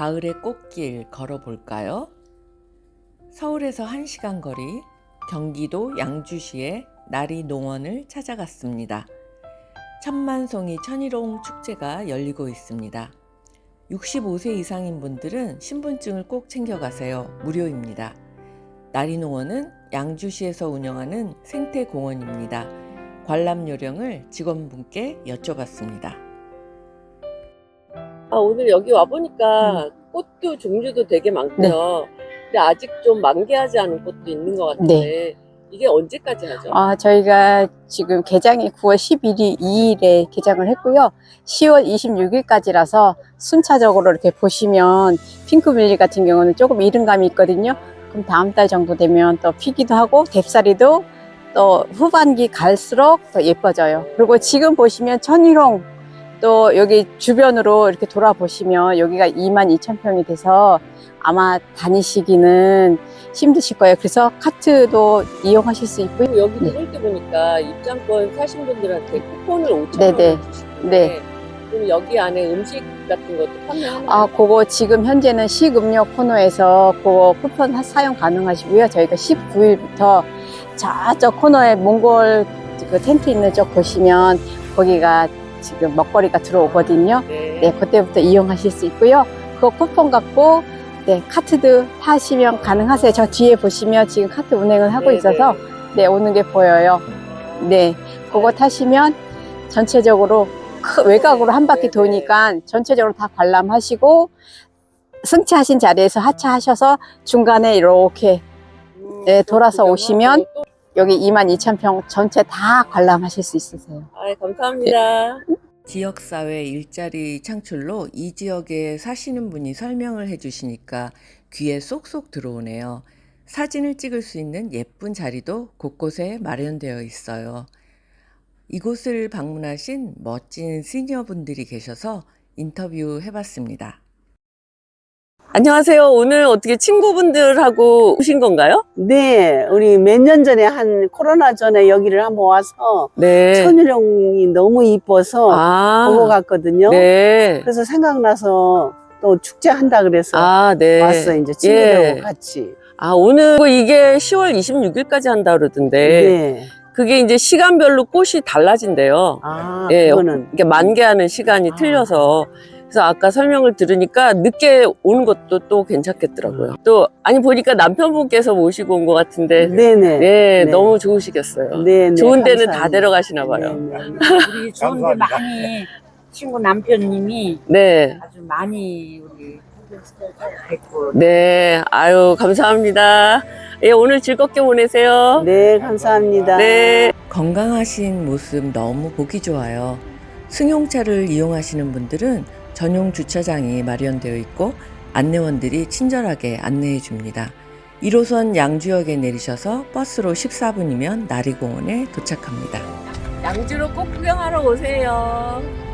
가을의 꽃길 걸어볼까요? 서울에서 1시간 거리 경기도 양주시의 나리 농원을 찾아갔습니다. 천만송이 천일홍 축제가 열리고 있습니다. 65세 이상인 분들은 신분증을 꼭 챙겨가세요. 무료입니다. 나리농원은 양주시에서 운영하는 생태공원입니다. 관람 요령을 직원분께 여쭤봤습니다. 아, 오늘 여기 와보니까 꽃도 종류도 되게 많고요. 근데 아직 좀 만개하지 않은 꽃도 있는 것 같은데 이게 언제까지 하죠? 아, 저희가 지금 개장이 9월 11일 2일에 개장을 했고요. 10월 26일까지라서 순차적으로 이렇게 보시면 핑크뮬리 같은 경우는 조금 이른 감이 있거든요. 그럼 다음 달 정도 되면 또 피기도 하고 뎁사리도 또 후반기 갈수록 더 예뻐져요. 그리고 지금 보시면 천일홍 또 여기 주변으로 이렇게 돌아보시면 여기가 2만 2천 평이 돼서 아마 다니시기는 힘드실 거예요. 그래서 카트도 이용하실 수 있고요. 여기 네. 들어올 때 보니까 입장권 사신 분들한테 쿠폰을 5천 네네. 원 주시는데 네. 그럼 여기 안에 음식 같은 것도 판매하나요? 아, 그거 지금 현재는 식음료 코너에서 그거 쿠폰 하- 사용 가능하시고요. 저희가 19일부터 저쪽 코너에 몽골 그 텐트 있는 쪽 보시면 거기가 지금 먹거리가 들어오거든요. 네. 네, 그때부터 이용하실 수 있고요. 그 쿠폰 갖고 네, 카트도 타시면 가능하세요. 저 뒤에 보시면 지금 카트 운행을 하고 네, 있어서 네, 오는 게 보여요. 네, 그거 타시면 전체적으로 크- 외곽으로 한 바퀴 네, 네. 도니까 전체적으로 다 관람하시고 승차하신 자리에서 하차하셔서 중간에 이렇게 음, 네, 돌아서 구경하고 오시면 또- 여기 22,000평 전체 다 관람하실 수 있으세요. 아, 감사합니다. 지역사회 일자리 창출로 이 지역에 사시는 분이 설명을 해주시니까 귀에 쏙쏙 들어오네요. 사진을 찍을 수 있는 예쁜 자리도 곳곳에 마련되어 있어요. 이곳을 방문하신 멋진 시니어분들이 계셔서 인터뷰 해봤습니다. 안녕하세요. 오늘 어떻게 친구분들하고 오신 건가요? 네, 우리 몇 년 전에 한 코로나 전에 여기를 한번 와서 네. 천일홍이 너무 이뻐서 아, 보고 갔거든요. 네. 그래서 생각나서 또 축제 한다 그래서 아, 네. 왔어 이제 친구들하고 예. 같이. 아, 오늘 뭐 이게 10월 26일까지 한다 그러던데. 네. 그게 이제 시간별로 꽃이 달라진대요. 아, 예, 그거는 이게 만개하는 시간이 아. 틀려서. 그래서 아까 설명을 들으니까 늦게 오는 것도 또 괜찮겠더라고요. 또, 아니, 보니까 남편분께서 모시고 온 것 같은데. 네, 네 네. 네, 네. 너무 좋으시겠어요. 네네. 좋은 데는 다 감사합니다. 데려가시나 봐요. 네, 네, 네. 우리 좋은데 많이 친구 남편님이 네. 아주 많이 우리 했고 네. 아유, 감사합니다. 예, 오늘 즐겁게 보내세요. 네, 감사합니다. 네. 건강하신 모습 너무 보기 좋아요. 승용차를 이용하시는 분들은 전용 주차장이 마련되어 있고 안내원들이 친절하게 안내해 줍니다. 1호선 양주역에 내리셔서 버스로 14분이면 나리공원에 도착합니다. 양주로 꼭 구경하러 오세요.